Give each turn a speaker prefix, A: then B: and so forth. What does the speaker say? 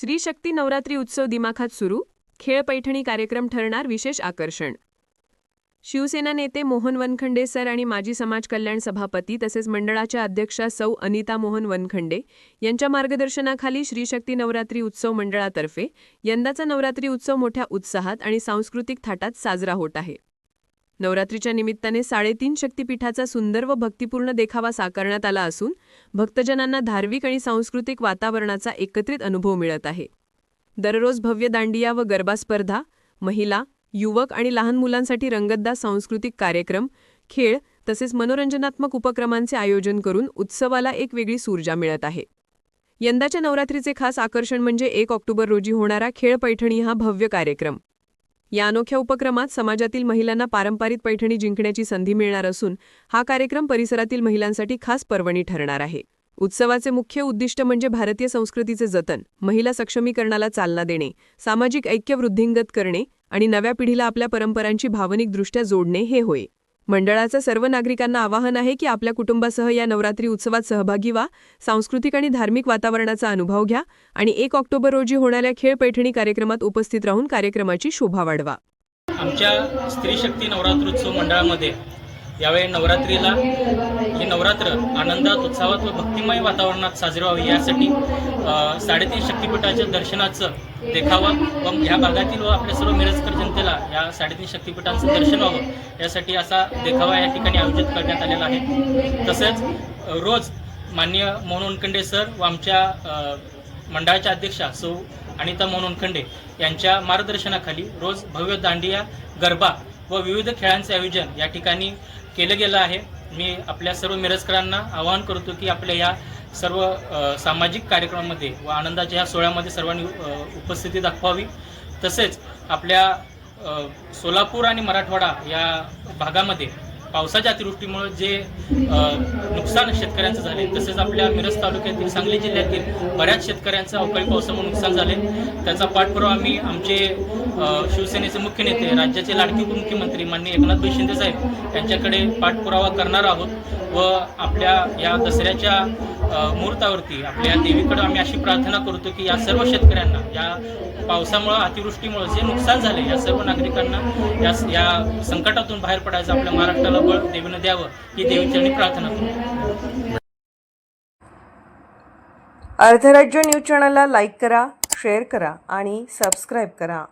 A: श्री शक्ती नवरात्री उत्सव दिमाखात सुरू खेळ पैठणी कार्यक्रम ठरणार विशेष आकर्षण. शिवसेना नेते मोहन वनखंडे सर आणि माजी समाज कल्याण सभापती तसेच मंडळाच्या अध्यक्षा सौ अनिता मोहन वनखंडे यांच्या मार्गदर्शनाखाली श्रीशक्ती नवरात्री उत्सव मंडळातर्फे यंदाचा नवरात्री उत्सव मोठ्या उत्साहात आणि सांस्कृतिक थाटात साजरा होत आहे. नवरात्रीच्या निमित्ताने साडेतीन शक्तिपीठाचा सुंदर व भक्तिपूर्ण देखावा साकारण्यात आला असून भक्तजनांना धार्मिक आणि सांस्कृतिक वातावरणाचा एकत्रित अनुभव मिळत आहे. दररोज भव्य दांडिया व गरबा स्पर्धा महिला युवक आणि लहान मुलांसाठी रंगतदार सांस्कृतिक कार्यक्रम खेळ तसेच मनोरंजनात्मक उपक्रमांचे आयोजन करून उत्सवाला एक वेगळी ऊर्जा मिळत आहे. यंदाच्या नवरात्रीचे खास आकर्षण म्हणजे एक ऑक्टोबर रोजी होणारा खेळ पैठणी हा भव्य कार्यक्रम. या अनोख्या उपक्रमात समाजातील महिलांना पारंपरिक पैठणी जिंकण्याची संधी मिळणार असून हा कार्यक्रम परिसरातील महिलांसाठी खास पर्वणी ठरणार आहे. उत्सवाचे मुख्य उद्दिष्ट म्हणजे भारतीय संस्कृतीचे जतन महिला सक्षमीकरणाला चालना देणे सामाजिक ऐक्य वृद्धिंगत करणे आणि नव्या पिढीला आपल्या परंपरांची भावनिकदृष्ट्या जोडणे हे होय. मंडळाचं सर्व नागरिकांना आवाहन आहे की आपल्या कुटुंबासह या नवरात्री उत्सवात सहभागी व्हा. सांस्कृतिक आणि धार्मिक वातावरणाचा अनुभव घ्या आणि एक ऑक्टोबर रोजी होणाऱ्या खेळ पैठणी कार्यक्रमात उपस्थित राहून कार्यक्रमाची शोभा वाढवा.
B: आमच्या स्त्री शक्ती नवरात्रोत्सव मंडळामध्ये यावेळी नवरात्रीला हे नवरात्र आनंदात उत्साहात व भक्तिमय वातावरणात साजरे व्हावे यासाठी साडेतीन शक्तिपीठाच्या दर्शनाचं देखावा व ह्या भागातील व आपल्या सर्व मिरजकर जनतेला या साडेतीन शक्तिपीठांचं दर्शन व्हावं यासाठी असा देखावा या ठिकाणी आयोजित करण्यात आलेला आहे. तसेच रोज माननीय मोहन उनकंडे सर व आमच्या मंडळाच्या अध्यक्षा सौ अनिता मोहन खंडे यांच्या मार्गदर्शनाखाली रोज भव्य दांडिया गरबा व विविध खेळांचे आयोजन या ठिकाणी केलं गेलं आहे. मी आपल्या सर्व मिरजकरांना आवाहन करतो की आपल्या या सर्व सामाजिक कार्यक्रमामध्ये व आनंदाच्या या सोहळ्यामध्ये सर्वांनी उपस्थिती दाखवावी. तसेच आपल्या सोलापूर आणि मराठवाडा या भागामध्ये पावसाच्या अतिवृष्टीमुळे जे नुकसान शेतकऱ्यांचं झाले तसेच आपल्या मिरज तालुक्यातील सांगली जिल्ह्यातील बऱ्याच शेतकऱ्यांचं अवकाळी पावसामुळे नुकसान झाले. त्याचा पाठपुरावा आम्ही आमचे शिवसेनेचे मुख्य नेते राज्याचे लाडके उपमुख्यमंत्री माननीय एकनाथभाई शिंदे साहेब यांच्याकडे पाठपुरावा करणार आहोत व आपल्या या दसऱ्याच्या मुहूर्तावरती आपल्या देवीकडे आम्ही अशी प्रार्थना करतो की या सर्व शेतकऱ्यांना या पावसामुळं अतिवृष्टीमुळं जे नुकसान झाले या सर्व नागरिकांना या या संकटातून बाहेर पडायचं आपल्या महाराष्ट्राला बळ देवीनं द्यावं ही देवीचरणी प्रार्थना करू.
C: अर्धराज्य न्यूज चॅनलला लाईक करा शेअर करा आणि सबस्क्राईब करा.